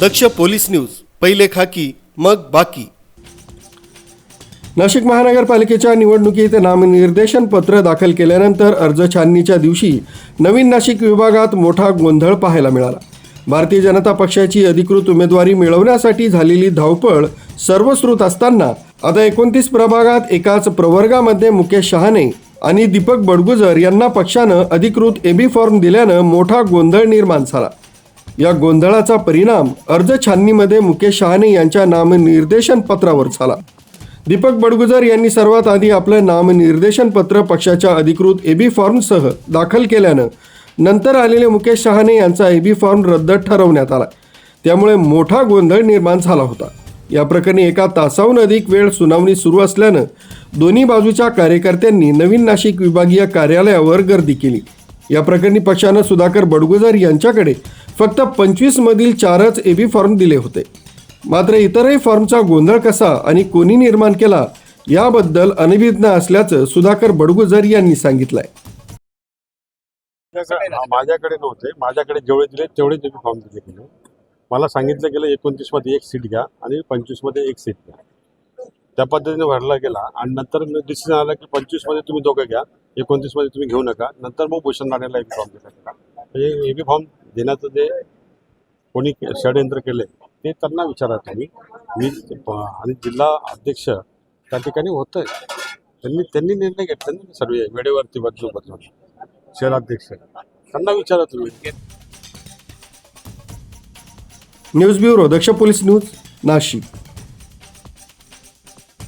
दक्ष police news पहिले खाकी मग बाकी. नाशिक महानगरपालिकेच्या निवडणुकीत नामनिर्देशन पत्र दाखल केल्यानंतर अर्ज छाननीच्या दिवशी नवीन नाशिक विभागात मोठा गोंधळ पाहायला मिळाला. भारतीय जनता पक्षाची अधिकृत उमेदवारी मिळवण्यासाठी झालेली धावपळ सर्वश्रुत असताना आता एकोणतीस प्रभागात एकाच प्रवर्गामध्ये मुकेश शहाणे आणि दीपक बडगुजर यांना पक्षानं अधिकृत एबी फॉर्म दिल्यानं मोठा गोंधळ निर्माण झाला. या गोंधळाचा परिणाम अर्ज छाननीमध्ये मुकेश शहाणे यांच्या नामनिर्देशन पत्रावर झाला. दीपक बडगुजर यांनी सर्वात आधी आपलं नामनिर्देशन पत्र पक्षाच्या अधिकृत एबी फॉर्मसह दाखल केल्यानं नंतर आलेले मुकेश शहाणे यांचा एबी फॉर्म रद्द ठरवण्यात आला. त्यामुळे मोठा गोंधळ निर्माण झाला होता. या प्रकरणी एका तासाहून अधिक वेळ सुनावणी सुरू असल्यानं दोन्ही बाजूच्या कार्यकर्त्यांनी नवीन नाशिक विभागीय कार्यालयावर गर्दी केली. या प्रकरणी पक्षानं सुधाकर बडगुजर यांच्याकडे फक्त पंचवीस मधील चारच बी फॉर्म दिले होते. मात्र इतरही फॉर्मचा गोंधळ कसा आणि कोणी निर्माण केला याबद्दल अनभिज्ञ असल्याचं सुधाकर बडगुजर यांनी सांगितलंय. माझ्याकडे नव्हते. माझ्याकडे जेवढे दिले तेवढे तुम्ही फॉर्म दिले गेले. मला सांगितलं गेलं एकोणतीसमध्ये एक सीट घ्या आणि पंचवीसमध्ये एक सीट घ्या. त्या पद्धतीने भरला गेला आणि नंतर डिसिजन आला की पंचवीसमध्ये तुम्ही दोघं घ्या एकोणतीसमध्ये तुम्ही घेऊ नका. नंतर मग भूषण राणेला एक फॉर्म दिला गेला म्हणजे बी फॉर्म देण्याचं जे कोणी षडयंत्र केले ते त्यांना विचारा तुम्ही. मी आणि जिल्हा अध्यक्ष त्या ठिकाणी होतं त्यांनी त्यांनी निर्णय घेतला ना सर्व वेळेवरती बदलू बदलून. शहराध्यक्ष त्यांना विचारा तुम्ही. News bureau Daksh police news Nashik.